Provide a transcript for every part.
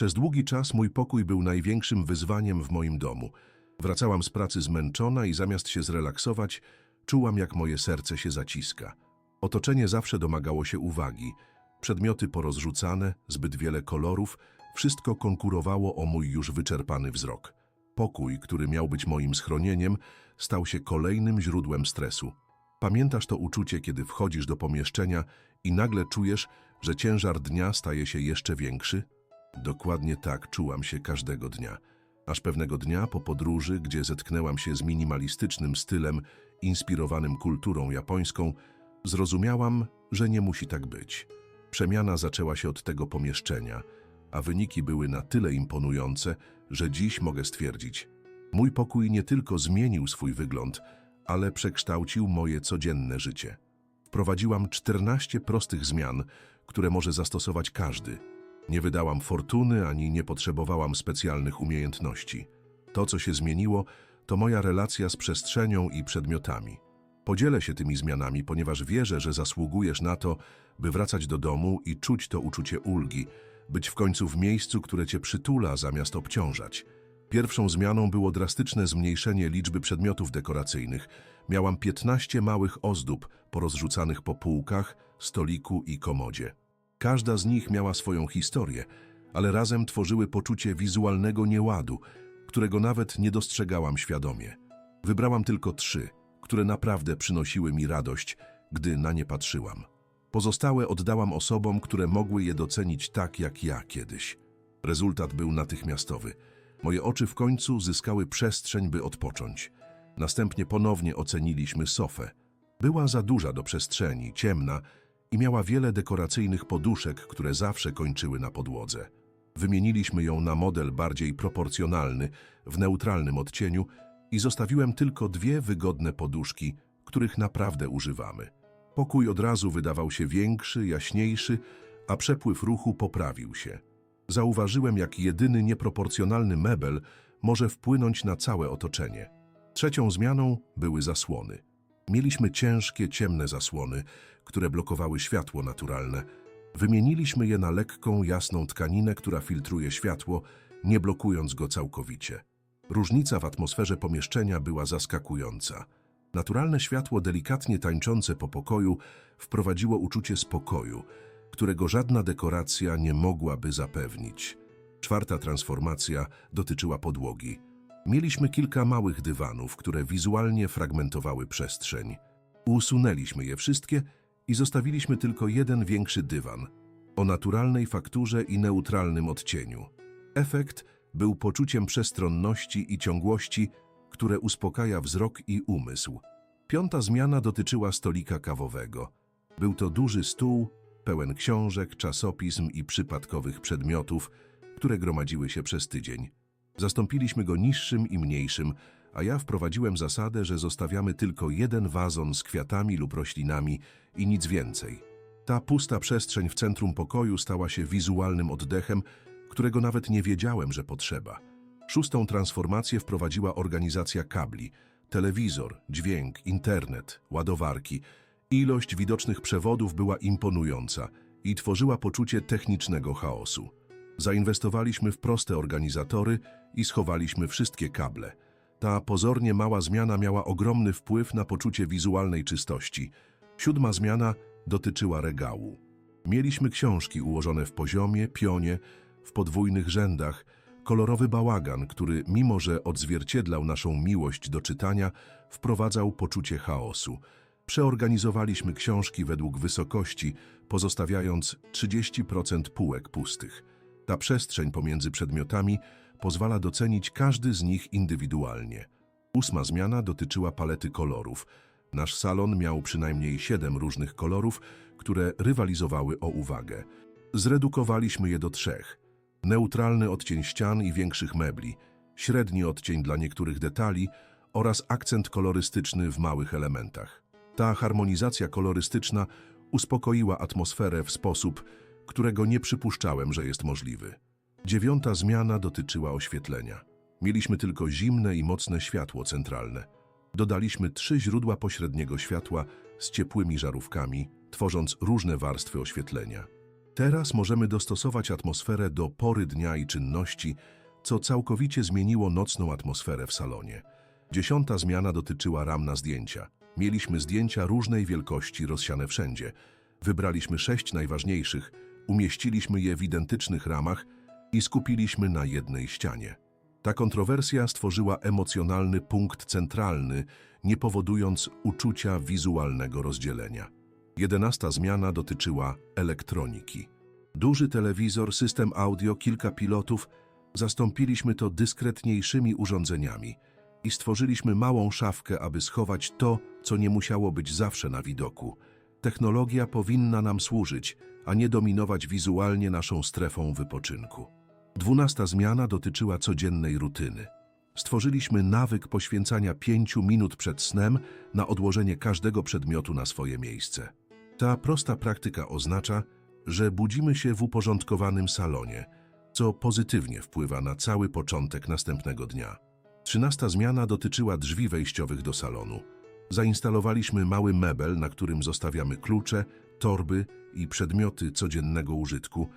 Przez długi czas mój pokój był największym wyzwaniem w moim domu. Wracałam z pracy zmęczona i zamiast się zrelaksować, czułam jak moje serce się zaciska. Otoczenie zawsze domagało się uwagi. Przedmioty porozrzucane, zbyt wiele kolorów, wszystko konkurowało o mój już wyczerpany wzrok. Pokój, który miał być moim schronieniem, stał się kolejnym źródłem stresu. Pamiętasz to uczucie, kiedy wchodzisz do pomieszczenia i nagle czujesz, że ciężar dnia staje się jeszcze większy? Dokładnie tak czułam się każdego dnia. Aż pewnego dnia po podróży, gdzie zetknęłam się z minimalistycznym stylem inspirowanym kulturą japońską, zrozumiałam, że nie musi tak być. Przemiana zaczęła się od tego pomieszczenia, a wyniki były na tyle imponujące, że dziś mogę stwierdzić, mój pokój nie tylko zmienił swój wygląd, ale przekształcił moje codzienne życie. Wprowadziłam 14 prostych zmian, które może zastosować każdy. Nie wydałam fortuny ani nie potrzebowałam specjalnych umiejętności. To, co się zmieniło, to moja relacja z przestrzenią i przedmiotami. Podzielę się tymi zmianami, ponieważ wierzę, że zasługujesz na to, by wracać do domu i czuć to uczucie ulgi, być w końcu w miejscu, które cię przytula zamiast obciążać. Pierwszą zmianą było drastyczne zmniejszenie liczby przedmiotów dekoracyjnych. Miałam 15 małych ozdób porozrzucanych po półkach, stoliku i komodzie. Każda z nich miała swoją historię, ale razem tworzyły poczucie wizualnego nieładu, którego nawet nie dostrzegałam świadomie. Wybrałam tylko trzy, które naprawdę przynosiły mi radość, gdy na nie patrzyłam. Pozostałe oddałam osobom, które mogły je docenić tak jak ja kiedyś. Rezultat był natychmiastowy. Moje oczy w końcu zyskały przestrzeń, by odpocząć. Następnie ponownie oceniliśmy sofę. Była za duża do przestrzeni, ciemna i miała wiele dekoracyjnych poduszek, które zawsze kończyły na podłodze. Wymieniliśmy ją na model bardziej proporcjonalny, w neutralnym odcieniu i zostawiłem tylko dwie wygodne poduszki, których naprawdę używamy. Pokój od razu wydawał się większy, jaśniejszy, a przepływ ruchu poprawił się. Zauważyłem, jak jedyny nieproporcjonalny mebel może wpłynąć na całe otoczenie. Trzecią zmianą były zasłony. Mieliśmy ciężkie, ciemne zasłony, które blokowały światło naturalne. Wymieniliśmy je na lekką, jasną tkaninę, która filtruje światło, nie blokując go całkowicie. Różnica w atmosferze pomieszczenia była zaskakująca. Naturalne światło delikatnie tańczące po pokoju wprowadziło uczucie spokoju, którego żadna dekoracja nie mogłaby zapewnić. Czwarta transformacja dotyczyła podłogi. Mieliśmy kilka małych dywanów, które wizualnie fragmentowały przestrzeń. Usunęliśmy je wszystkie i zostawiliśmy tylko jeden większy dywan o naturalnej fakturze i neutralnym odcieniu. Efekt był poczuciem przestronności i ciągłości, które uspokaja wzrok i umysł. Piąta zmiana dotyczyła stolika kawowego. Był to duży stół, pełen książek, czasopism i przypadkowych przedmiotów, które gromadziły się przez tydzień. Zastąpiliśmy go niższym i mniejszym, a ja wprowadziłem zasadę, że zostawiamy tylko jeden wazon z kwiatami lub roślinami i nic więcej. Ta pusta przestrzeń w centrum pokoju stała się wizualnym oddechem, którego nawet nie wiedziałem, że potrzeba. Szóstą transformację wprowadziła organizacja kabli, telewizor, dźwięk, internet, ładowarki. Ilość widocznych przewodów była imponująca i tworzyła poczucie technicznego chaosu. Zainwestowaliśmy w proste organizatory i schowaliśmy wszystkie kable. Ta pozornie mała zmiana miała ogromny wpływ na poczucie wizualnej czystości. Siódma zmiana dotyczyła regału. Mieliśmy książki ułożone w poziomie, pionie, w podwójnych rzędach, kolorowy bałagan, który, mimo że odzwierciedlał naszą miłość do czytania, wprowadzał poczucie chaosu. Przeorganizowaliśmy książki według wysokości, pozostawiając 30% półek pustych. Ta przestrzeń pomiędzy przedmiotami pozwala docenić każdy z nich indywidualnie. Ósma zmiana dotyczyła palety kolorów. Nasz salon miał przynajmniej siedem różnych kolorów, które rywalizowały o uwagę. Zredukowaliśmy je do trzech. Neutralny odcień ścian i większych mebli, średni odcień dla niektórych detali oraz akcent kolorystyczny w małych elementach. Ta harmonizacja kolorystyczna uspokoiła atmosferę w sposób, którego nie przypuszczałem, że jest możliwy. Dziewiąta zmiana dotyczyła oświetlenia. Mieliśmy tylko zimne i mocne światło centralne. Dodaliśmy trzy źródła pośredniego światła z ciepłymi żarówkami, tworząc różne warstwy oświetlenia. Teraz możemy dostosować atmosferę do pory dnia i czynności, co całkowicie zmieniło nocną atmosferę w salonie. Dziesiąta zmiana dotyczyła ram na zdjęcia. Mieliśmy zdjęcia różnej wielkości rozsiane wszędzie. Wybraliśmy sześć najważniejszych, umieściliśmy je w identycznych ramach i skupiliśmy na jednej ścianie. Ta kontrowersja stworzyła emocjonalny punkt centralny, nie powodując uczucia wizualnego rozdzielenia. Jedenasta zmiana dotyczyła elektroniki. Duży telewizor, system audio, kilka pilotów, zastąpiliśmy to dyskretniejszymi urządzeniami i stworzyliśmy małą szafkę, aby schować to, co nie musiało być zawsze na widoku. Technologia powinna nam służyć, a nie dominować wizualnie naszą strefą wypoczynku. Dwunasta zmiana dotyczyła codziennej rutyny. Stworzyliśmy nawyk poświęcania pięciu minut przed snem na odłożenie każdego przedmiotu na swoje miejsce. Ta prosta praktyka oznacza, że budzimy się w uporządkowanym salonie, co pozytywnie wpływa na cały początek następnego dnia. Trzynasta zmiana dotyczyła drzwi wejściowych do salonu. Zainstalowaliśmy mały mebel, na którym zostawiamy klucze, torby i przedmioty codziennego użytku,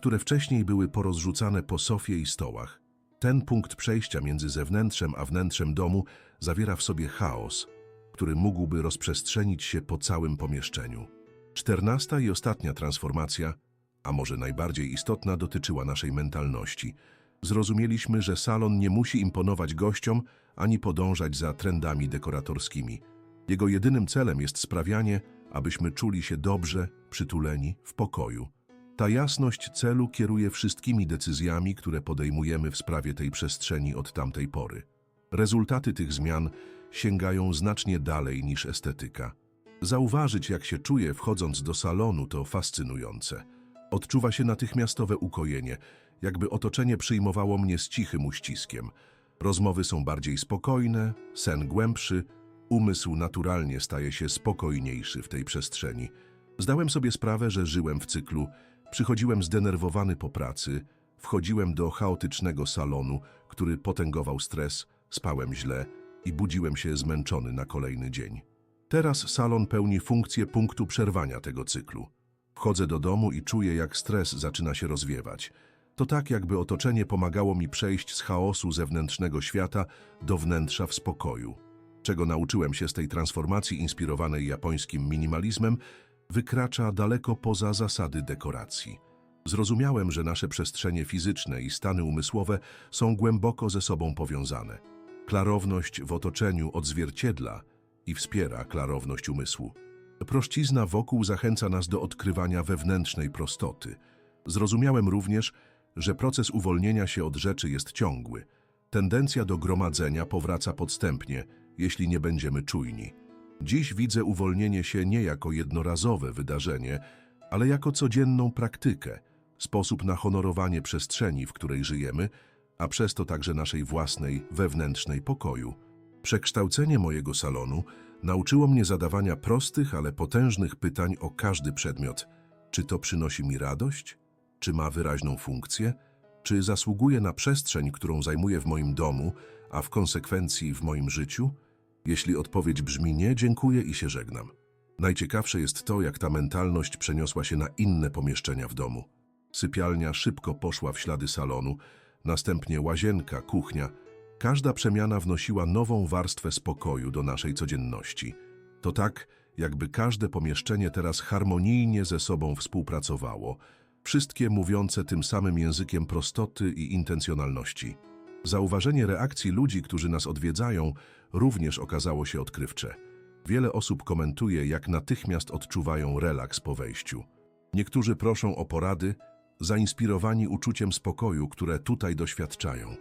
które wcześniej były porozrzucane po sofie i stołach. Ten punkt przejścia między zewnętrzem a wnętrzem domu zawiera w sobie chaos, który mógłby rozprzestrzenić się po całym pomieszczeniu. Czternasta i ostatnia transformacja, a może najbardziej istotna, dotyczyła naszej mentalności. Zrozumieliśmy, że salon nie musi imponować gościom ani podążać za trendami dekoratorskimi. Jego jedynym celem jest sprawianie, abyśmy czuli się dobrze, przytuleni, w pokoju. Ta jasność celu kieruje wszystkimi decyzjami, które podejmujemy w sprawie tej przestrzeni od tamtej pory. Rezultaty tych zmian sięgają znacznie dalej niż estetyka. Zauważyć, jak się czuję wchodząc do salonu, to fascynujące. Odczuwa się natychmiastowe ukojenie, jakby otoczenie przyjmowało mnie z cichym uściskiem. Rozmowy są bardziej spokojne, sen głębszy, umysł naturalnie staje się spokojniejszy w tej przestrzeni. Zdałem sobie sprawę, że żyłem w cyklu, przychodziłem zdenerwowany po pracy, wchodziłem do chaotycznego salonu, który potęgował stres, spałem źle i budziłem się zmęczony na kolejny dzień. Teraz salon pełni funkcję punktu przerwania tego cyklu. Wchodzę do domu i czuję, jak stres zaczyna się rozwiewać. To tak, jakby otoczenie pomagało mi przejść z chaosu zewnętrznego świata do wnętrza w spokoju. Czego nauczyłem się z tej transformacji inspirowanej japońskim minimalizmem, wykracza daleko poza zasady dekoracji. Zrozumiałem, że nasze przestrzenie fizyczne i stany umysłowe są głęboko ze sobą powiązane. Klarowność w otoczeniu odzwierciedla i wspiera klarowność umysłu. Prościzna wokół zachęca nas do odkrywania wewnętrznej prostoty. Zrozumiałem również, że proces uwolnienia się od rzeczy jest ciągły. Tendencja do gromadzenia powraca podstępnie, jeśli nie będziemy czujni. Dziś widzę uwolnienie się nie jako jednorazowe wydarzenie, ale jako codzienną praktykę, sposób na honorowanie przestrzeni, w której żyjemy, a przez to także naszej własnej, wewnętrznej pokoju. Przekształcenie mojego salonu nauczyło mnie zadawania prostych, ale potężnych pytań o każdy przedmiot. Czy to przynosi mi radość? Czy ma wyraźną funkcję? Czy zasługuje na przestrzeń, którą zajmuję w moim domu, a w konsekwencji w moim życiu? Jeśli odpowiedź brzmi nie, dziękuję i się żegnam. Najciekawsze jest to, jak ta mentalność przeniosła się na inne pomieszczenia w domu. Sypialnia szybko poszła w ślady salonu, następnie łazienka, kuchnia. Każda przemiana wnosiła nową warstwę spokoju do naszej codzienności. To tak, jakby każde pomieszczenie teraz harmonijnie ze sobą współpracowało, wszystkie mówiące tym samym językiem prostoty i intencjonalności. Zauważenie reakcji ludzi, którzy nas odwiedzają, również okazało się odkrywcze. Wiele osób komentuje, jak natychmiast odczuwają relaks po wejściu. Niektórzy proszą o porady, zainspirowani uczuciem spokoju, które tutaj doświadczają.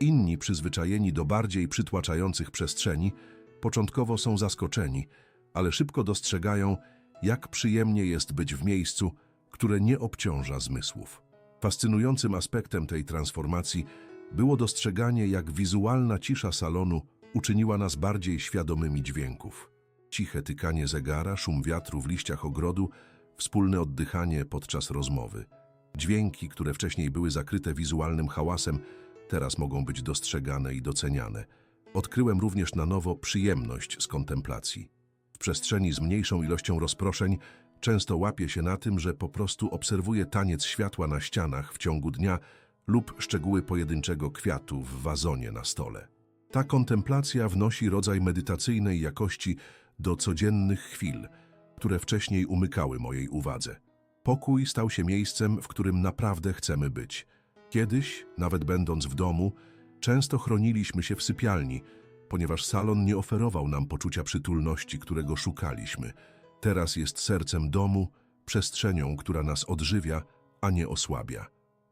Inni, przyzwyczajeni do bardziej przytłaczających przestrzeni, początkowo są zaskoczeni, ale szybko dostrzegają, jak przyjemnie jest być w miejscu, które nie obciąża zmysłów. Fascynującym aspektem tej transformacji było dostrzeganie, jak wizualna cisza salonu uczyniła nas bardziej świadomymi dźwięków. Ciche tykanie zegara, szum wiatru w liściach ogrodu, wspólne oddychanie podczas rozmowy. Dźwięki, które wcześniej były zakryte wizualnym hałasem, teraz mogą być dostrzegane i doceniane. Odkryłem również na nowo przyjemność z kontemplacji. W przestrzeni z mniejszą ilością rozproszeń Często łapię się na tym, że po prostu obserwuję taniec światła na ścianach w ciągu dnia lub szczegóły pojedynczego kwiatu w wazonie na stole. Ta kontemplacja wnosi rodzaj medytacyjnej jakości do codziennych chwil, które wcześniej umykały mojej uwadze. Pokój stał się miejscem, w którym naprawdę chcemy być. Kiedyś, nawet będąc w domu, często chroniliśmy się w sypialni, ponieważ salon nie oferował nam poczucia przytulności, którego szukaliśmy. Teraz jest sercem domu, przestrzenią, która nas odżywia, a nie osłabia.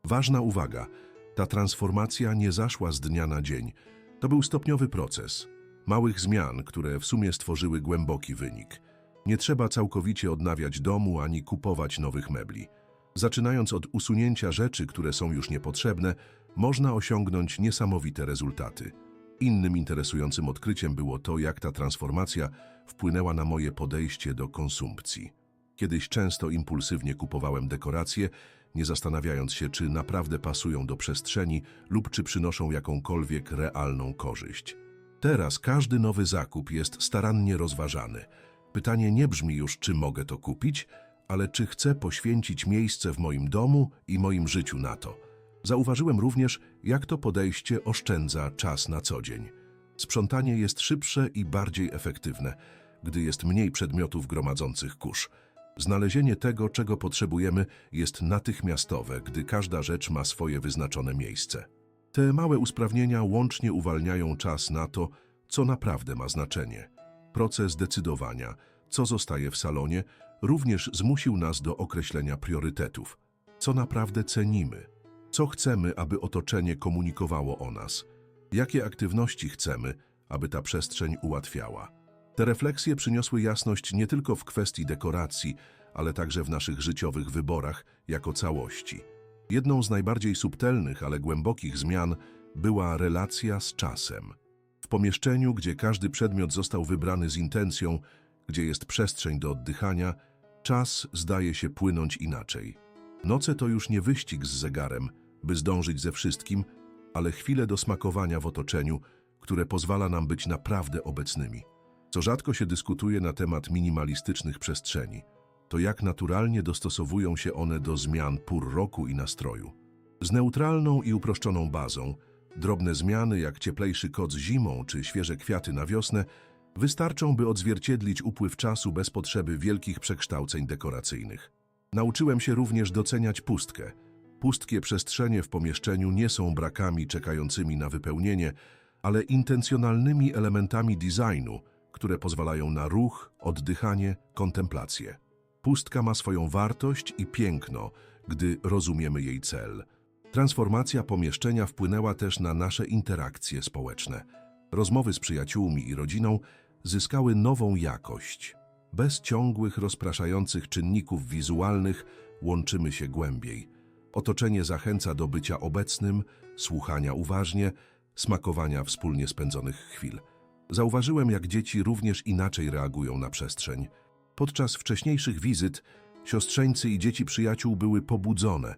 Ważna uwaga, ta transformacja nie zaszła z dnia na dzień. To był stopniowy proces. Małych zmian, które w sumie stworzyły głęboki wynik. Nie trzeba całkowicie odnawiać domu ani kupować nowych mebli. Zaczynając od usunięcia rzeczy, które są już niepotrzebne, można osiągnąć niesamowite rezultaty. Innym interesującym odkryciem było to, jak ta transformacja wpłynęła na moje podejście do konsumpcji. Kiedyś często impulsywnie kupowałem dekoracje, nie zastanawiając się, czy naprawdę pasują do przestrzeni lub czy przynoszą jakąkolwiek realną korzyść. Teraz każdy nowy zakup jest starannie rozważany. Pytanie nie brzmi już, czy mogę to kupić, ale czy chcę poświęcić miejsce w moim domu i moim życiu na to. Zauważyłem również, jak to podejście oszczędza czas na co dzień. Sprzątanie jest szybsze i bardziej efektywne, gdy jest mniej przedmiotów gromadzących kurz. Znalezienie tego, czego potrzebujemy, jest natychmiastowe, gdy każda rzecz ma swoje wyznaczone miejsce. Te małe usprawnienia łącznie uwalniają czas na to, co naprawdę ma znaczenie. Proces decydowania, co zostaje w salonie, również zmusił nas do określenia priorytetów. Co naprawdę cenimy? Co chcemy, aby otoczenie komunikowało o nas? Jakie aktywności chcemy, aby ta przestrzeń ułatwiała? Te refleksje przyniosły jasność nie tylko w kwestii dekoracji, ale także w naszych życiowych wyborach jako całości. Jedną z najbardziej subtelnych, ale głębokich zmian była relacja z czasem. W pomieszczeniu, gdzie każdy przedmiot został wybrany z intencją, gdzie jest przestrzeń do oddychania, czas zdaje się płynąć inaczej. Noce to już nie wyścig z zegarem, by zdążyć ze wszystkim, ale chwile do smakowania w otoczeniu, które pozwala nam być naprawdę obecnymi. Co rzadko się dyskutuje na temat minimalistycznych przestrzeni, to jak naturalnie dostosowują się one do zmian pór roku i nastroju. Z neutralną i uproszczoną bazą, drobne zmiany jak cieplejszy koc zimą czy świeże kwiaty na wiosnę wystarczą, by odzwierciedlić upływ czasu bez potrzeby wielkich przekształceń dekoracyjnych. Nauczyłem się również doceniać pustkę. Pustkie przestrzenie w pomieszczeniu nie są brakami czekającymi na wypełnienie, ale intencjonalnymi elementami designu, które pozwalają na ruch, oddychanie, kontemplację. Pustka ma swoją wartość i piękno, gdy rozumiemy jej cel. Transformacja pomieszczenia wpłynęła też na nasze interakcje społeczne. Rozmowy z przyjaciółmi i rodziną zyskały nową jakość. Bez ciągłych, rozpraszających czynników wizualnych łączymy się głębiej. Otoczenie zachęca do bycia obecnym, słuchania uważnie, smakowania wspólnie spędzonych chwil. Zauważyłem, jak dzieci również inaczej reagują na przestrzeń. Podczas wcześniejszych wizyt siostrzeńcy i dzieci przyjaciół były pobudzone,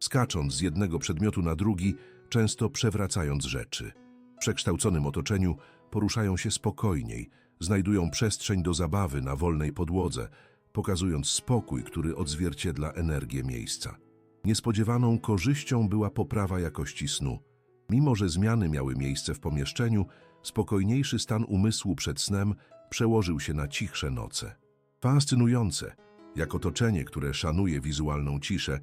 skacząc z jednego przedmiotu na drugi, często przewracając rzeczy. W przekształconym otoczeniu poruszają się spokojniej, znajdują przestrzeń do zabawy na wolnej podłodze, pokazując spokój, który odzwierciedla energię miejsca. Niespodziewaną korzyścią była poprawa jakości snu. Mimo, że zmiany miały miejsce w pomieszczeniu, spokojniejszy stan umysłu przed snem przełożył się na cichsze noce. Fascynujące, jak otoczenie, które szanuje wizualną ciszę,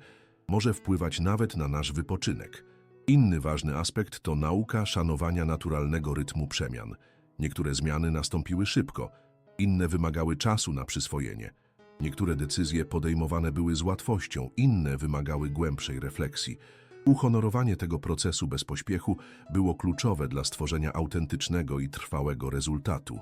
może wpływać nawet na nasz wypoczynek. Inny ważny aspekt to nauka szanowania naturalnego rytmu przemian. Niektóre zmiany nastąpiły szybko, inne wymagały czasu na przyswojenie. Niektóre decyzje podejmowane były z łatwością, inne wymagały głębszej refleksji. Uhonorowanie tego procesu bez pośpiechu było kluczowe dla stworzenia autentycznego i trwałego rezultatu.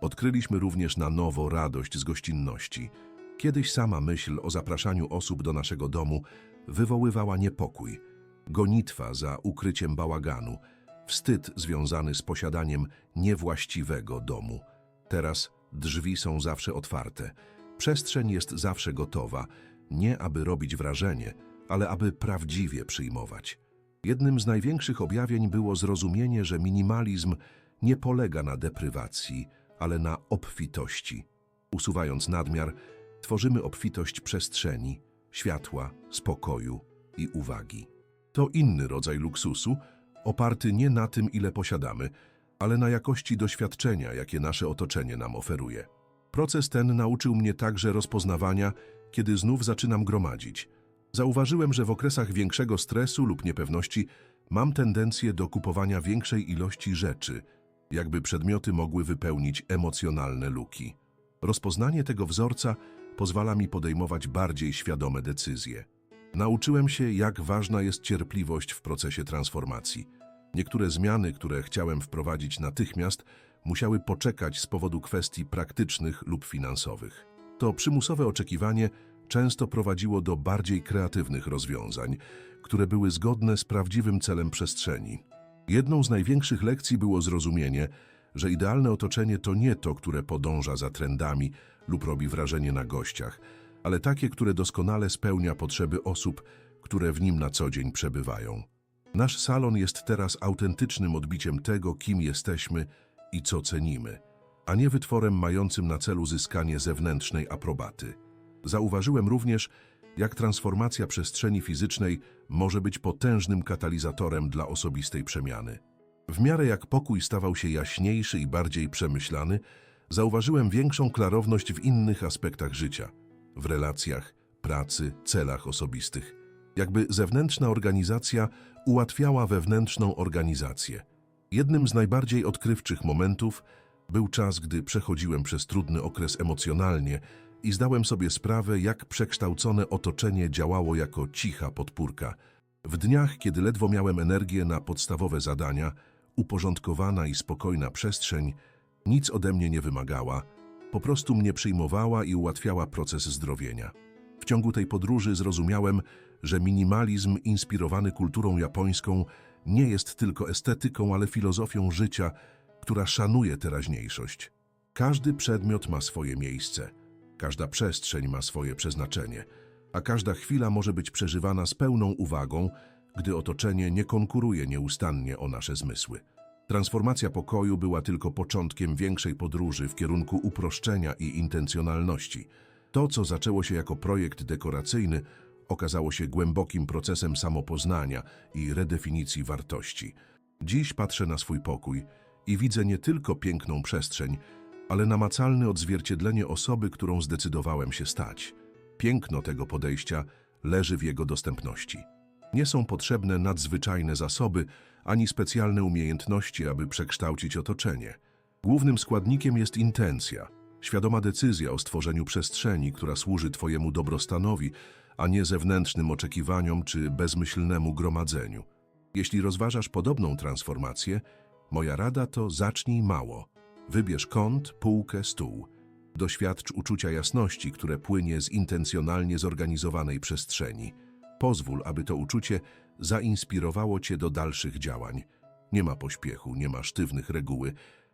Odkryliśmy również na nowo radość z gościnności. Kiedyś sama myśl o zapraszaniu osób do naszego domu wywoływała niepokój, gonitwa za ukryciem bałaganu, wstyd związany z posiadaniem niewłaściwego domu. Teraz drzwi są zawsze otwarte, przestrzeń jest zawsze gotowa, nie aby robić wrażenie, ale aby prawdziwie przyjmować. Jednym z największych objawień było zrozumienie, że minimalizm nie polega na deprywacji, ale na obfitości. Usuwając nadmiar, tworzymy obfitość przestrzeni, światła, spokoju i uwagi. To inny rodzaj luksusu, oparty nie na tym, ile posiadamy, ale na jakości doświadczenia, jakie nasze otoczenie nam oferuje. Proces ten nauczył mnie także rozpoznawania, kiedy znów zaczynam gromadzić. Zauważyłem, że w okresach większego stresu lub niepewności mam tendencję do kupowania większej ilości rzeczy, jakby przedmioty mogły wypełnić emocjonalne luki. Rozpoznanie tego wzorca pozwala mi podejmować bardziej świadome decyzje. Nauczyłem się, jak ważna jest cierpliwość w procesie transformacji. Niektóre zmiany, które chciałem wprowadzić natychmiast, musiały poczekać z powodu kwestii praktycznych lub finansowych. To przymusowe oczekiwanie często prowadziło do bardziej kreatywnych rozwiązań, które były zgodne z prawdziwym celem przestrzeni. Jedną z największych lekcji było zrozumienie, że idealne otoczenie to nie to, które podąża za trendami lub robi wrażenie na gościach, ale takie, które doskonale spełnia potrzeby osób, które w nim na co dzień przebywają. Nasz salon jest teraz autentycznym odbiciem tego, kim jesteśmy i co cenimy, a nie wytworem mającym na celu zyskanie zewnętrznej aprobaty. Zauważyłem również, jak transformacja przestrzeni fizycznej może być potężnym katalizatorem dla osobistej przemiany. W miarę jak pokój stawał się jaśniejszy i bardziej przemyślany, zauważyłem większą klarowność w innych aspektach życia, w relacjach, pracy, celach osobistych. Jakby zewnętrzna organizacja ułatwiała wewnętrzną organizację. Jednym z najbardziej odkrywczych momentów był czas, gdy przechodziłem przez trudny okres emocjonalnie i zdałem sobie sprawę, jak przekształcone otoczenie działało jako cicha podpórka. W dniach, kiedy ledwo miałem energię na podstawowe zadania, uporządkowana i spokojna przestrzeń nic ode mnie nie wymagała, po prostu mnie przyjmowała i ułatwiała proces zdrowienia. W ciągu tej podróży zrozumiałem, że minimalizm inspirowany kulturą japońską nie jest tylko estetyką, ale filozofią życia, która szanuje teraźniejszość. Każdy przedmiot ma swoje miejsce, każda przestrzeń ma swoje przeznaczenie, a każda chwila może być przeżywana z pełną uwagą, gdy otoczenie nie konkuruje nieustannie o nasze zmysły. Transformacja pokoju była tylko początkiem większej podróży w kierunku uproszczenia i intencjonalności. To, co zaczęło się jako projekt dekoracyjny, okazało się głębokim procesem samopoznania i redefinicji wartości. Dziś patrzę na swój pokój i widzę nie tylko piękną przestrzeń, ale namacalne odzwierciedlenie osoby, którą zdecydowałem się stać. Piękno tego podejścia leży w jego dostępności. Nie są potrzebne nadzwyczajne zasoby ani specjalne umiejętności, aby przekształcić otoczenie. Głównym składnikiem jest intencja, świadoma decyzja o stworzeniu przestrzeni, która służy Twojemu dobrostanowi, a nie zewnętrznym oczekiwaniom czy bezmyślnemu gromadzeniu. Jeśli rozważasz podobną transformację, moja rada to zacznij mało. Wybierz kąt, półkę, stół. Doświadcz uczucia jasności, które płynie z intencjonalnie zorganizowanej przestrzeni. Pozwól, aby to uczucie zainspirowało Cię do dalszych działań. Nie ma pośpiechu, nie ma sztywnych reguły,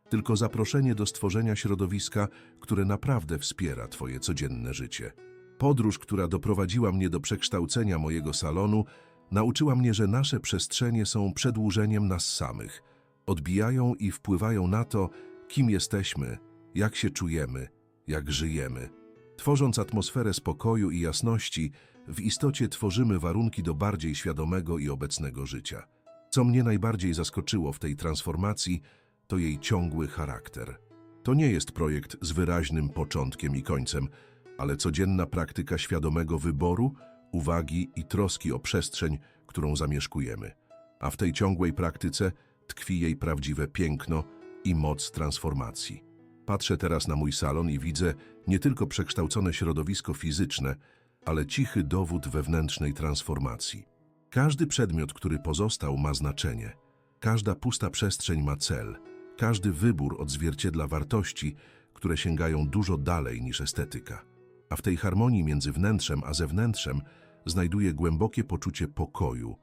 tylko zaproszenie do stworzenia środowiska, które naprawdę wspiera Twoje codzienne życie. Podróż, która doprowadziła mnie do przekształcenia mojego salonu, nauczyła mnie, że nasze przestrzenie są przedłużeniem nas samych. Odbijają i wpływają na to, kim jesteśmy, jak się czujemy, jak żyjemy. Tworząc atmosferę spokoju i jasności, w istocie tworzymy warunki do bardziej świadomego i obecnego życia. Co mnie najbardziej zaskoczyło w tej transformacji, to jej ciągły charakter. To nie jest projekt z wyraźnym początkiem i końcem, ale codzienna praktyka świadomego wyboru, uwagi i troski o przestrzeń, którą zamieszkujemy. A w tej ciągłej praktyce tkwi jej prawdziwe piękno i moc transformacji. Patrzę teraz na mój salon i widzę nie tylko przekształcone środowisko fizyczne, ale cichy dowód wewnętrznej transformacji. Każdy przedmiot, który pozostał, ma znaczenie. Każda pusta przestrzeń ma cel. Każdy wybór odzwierciedla wartości, które sięgają dużo dalej niż estetyka. A w tej harmonii między wnętrzem a zewnętrzem znajduje głębokie poczucie pokoju,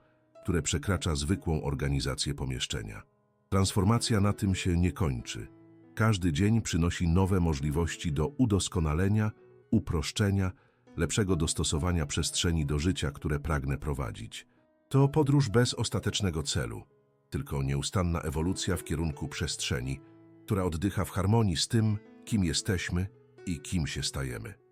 które przekracza zwykłą organizację pomieszczenia. Transformacja na tym się nie kończy. Każdy dzień przynosi nowe możliwości do udoskonalenia, uproszczenia, lepszego dostosowania przestrzeni do życia, które pragnę prowadzić. To podróż bez ostatecznego celu, tylko nieustanna ewolucja w kierunku przestrzeni, która oddycha w harmonii z tym, kim jesteśmy i kim się stajemy.